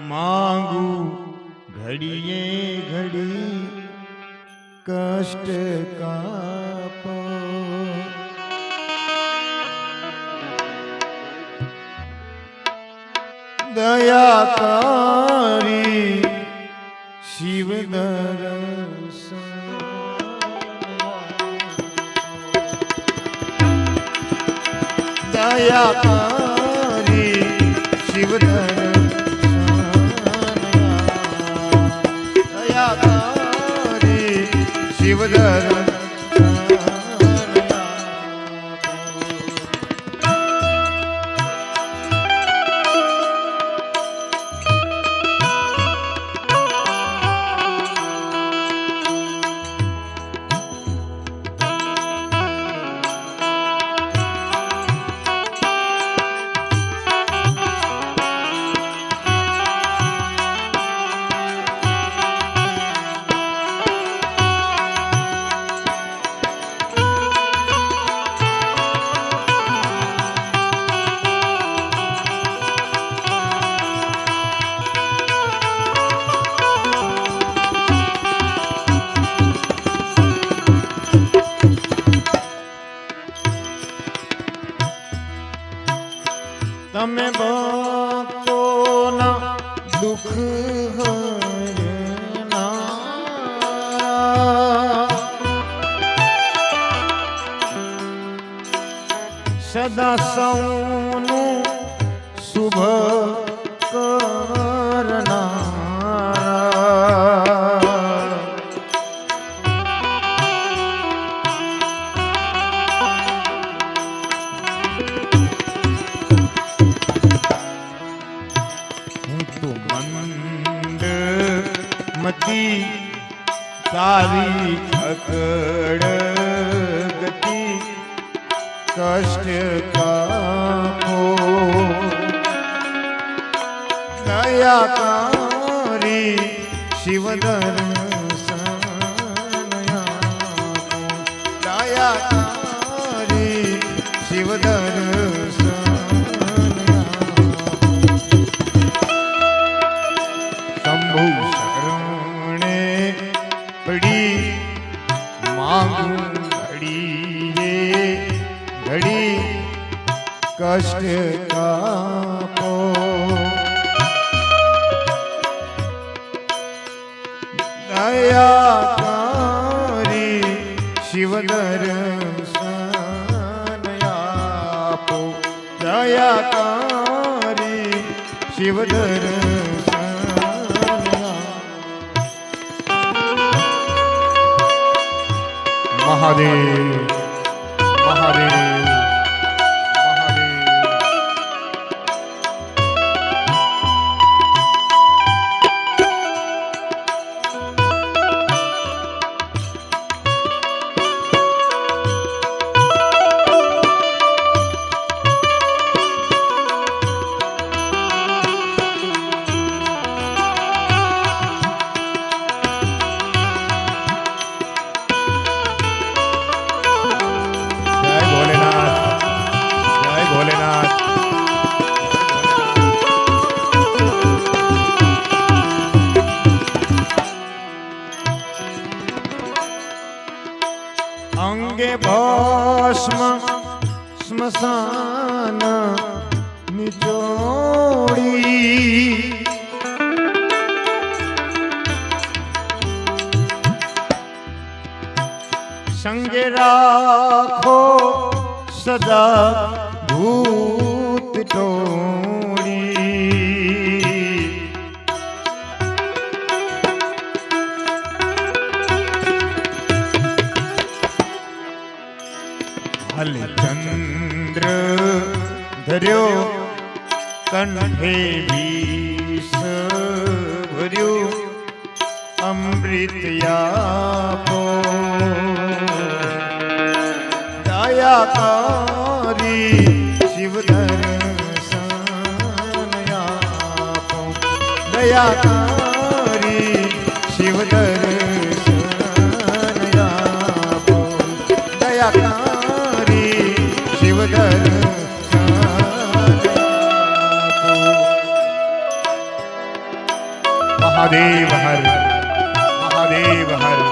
માંગુ ઘડીએ ઘડી કષ્ટ કાપો દયા તારી શિવ દયા કરી શિવ તમે ભક્તોના દુઃખ સદા સૌનું શુભ મતી તારી અકડ ગતિ કષ્ટ કાપો દયાકારી શિવ દયાકારી શિવ દર્શન આપો. નિચોડી સંગે રાખો સદા ભૂત ટોળી. હલચંદ્ર ધર્યો કંઠે વિષ ભર્યું અમૃત યાપો. દયાકારી શિવ દર્શન આપો દયાકારી મહાદેવ હર મહાદેવ હર.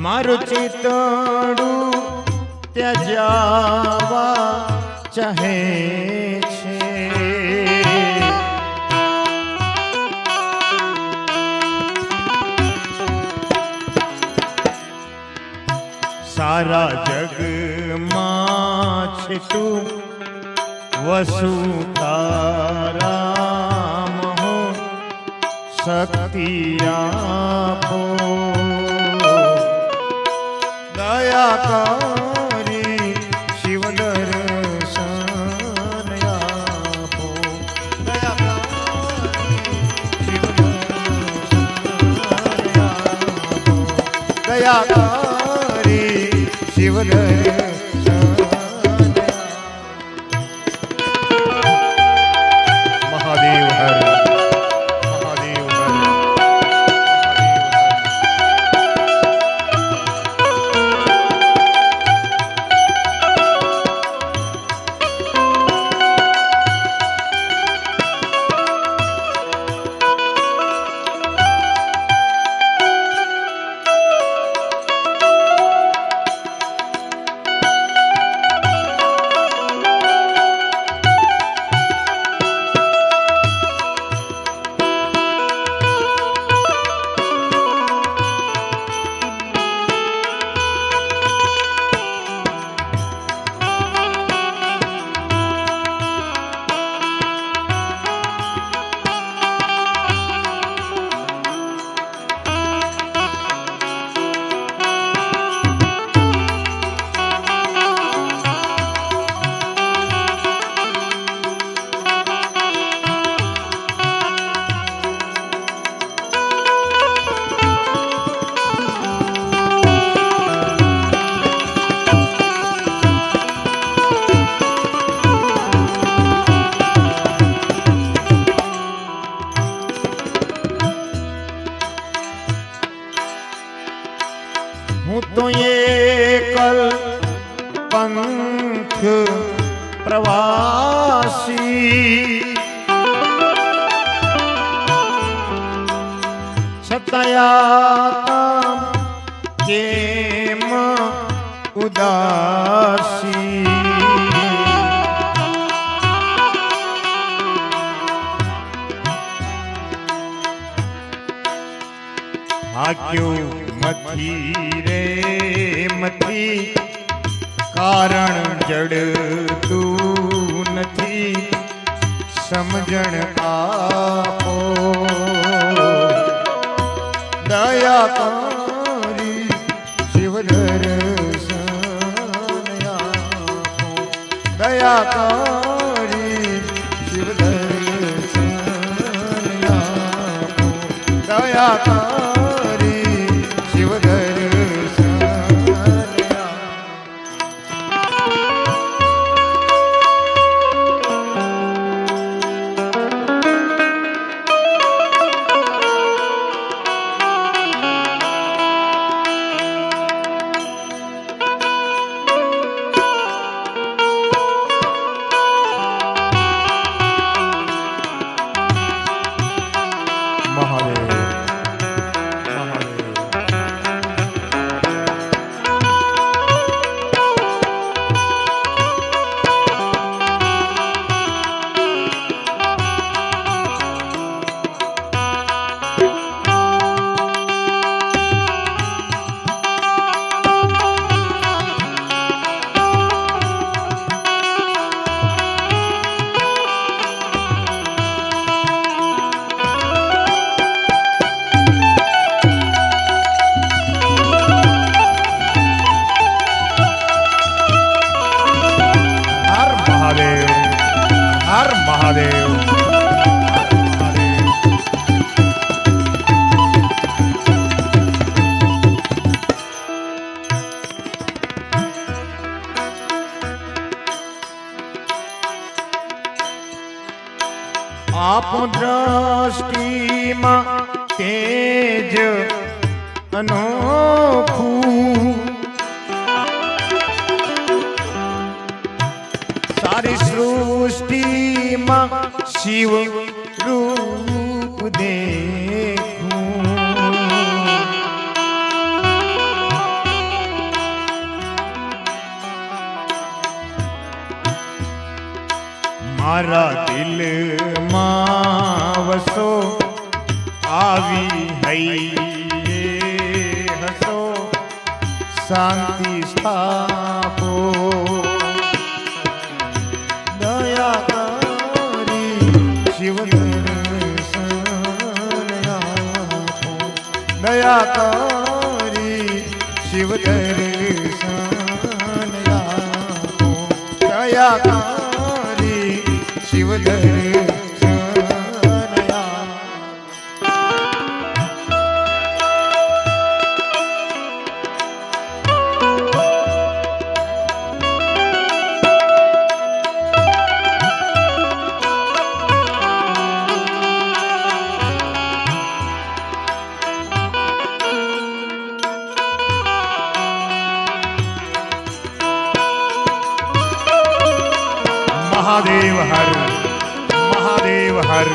મારું ચિતડું ત્યજાવા ચાહે છે સારા જગમાં છે તું વસુ તારામ હો શક્તિ આપો શિવ કેમ ઉદાસી? હાક્યું મથી રે મથી કારણ જડતું નથી. સમજણ આપો. દયા દયા કરી શિવ દયા અનોખું સારી સૃષ્ટિમાં શિવ રૂપ દેખું મારા દિલમાં વસો શાંતિ સ્થાપો. દયા કરી આપો દયા કરી શિવ દયા કરી શિવ મહાદેવ હર મહાદેવ હર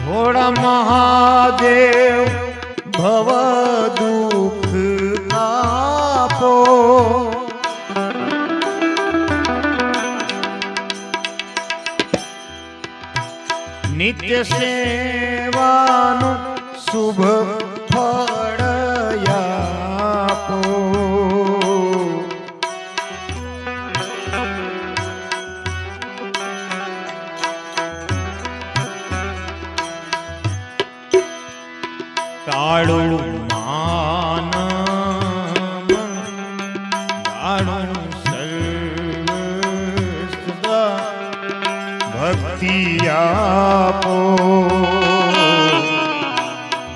ભોળા મહાદેવ ભવ સેવાનું શુભ ફળ આપો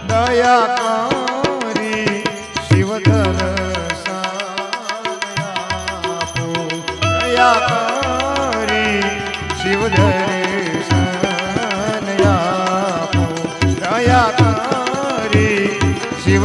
દયા કરી શિવ આપો દયા કરી શિવ દર્શન આપો દયા કરી શિવ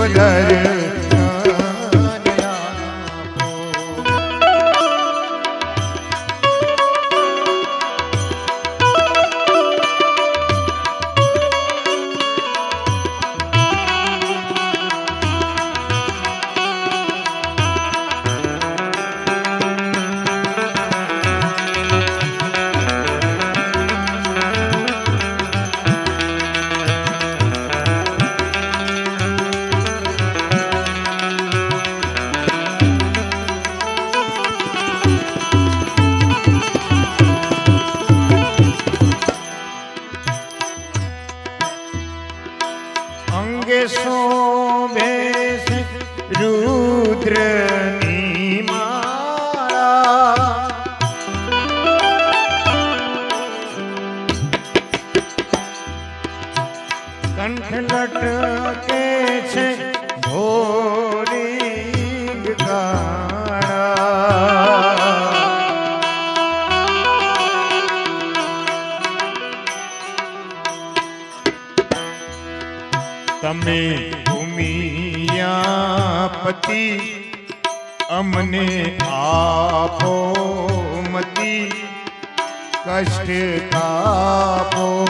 કંઠ લટકે છે ભોરી તમે ભૂમિયા અમને આપો મતી કષ્ટ કાપો